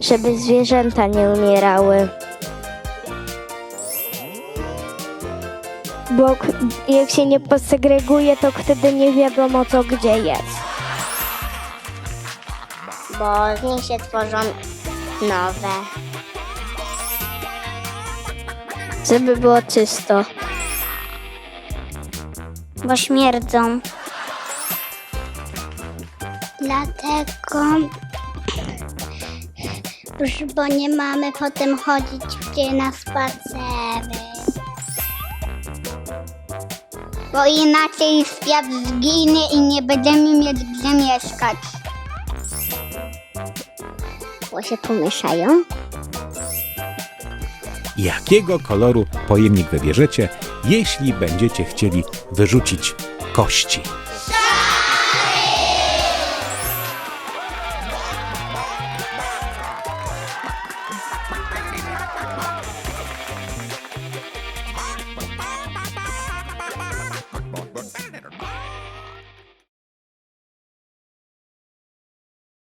Żeby zwierzęta nie umierały. Bo jak się nie posegreguje, to wtedy nie wiadomo co gdzie jest. Bo z nich się tworzą nowe. Żeby było czysto. Bo śmierdzą. Dlatego, bo nie mamy potem chodzić gdzie na spacery. Bo inaczej świat zginie i nie będziemy mieć gdzie mieszkać. Bo się pomieszają. Jakiego koloru pojemnik wybierzecie, jeśli będziecie chcieli wyrzucić kości?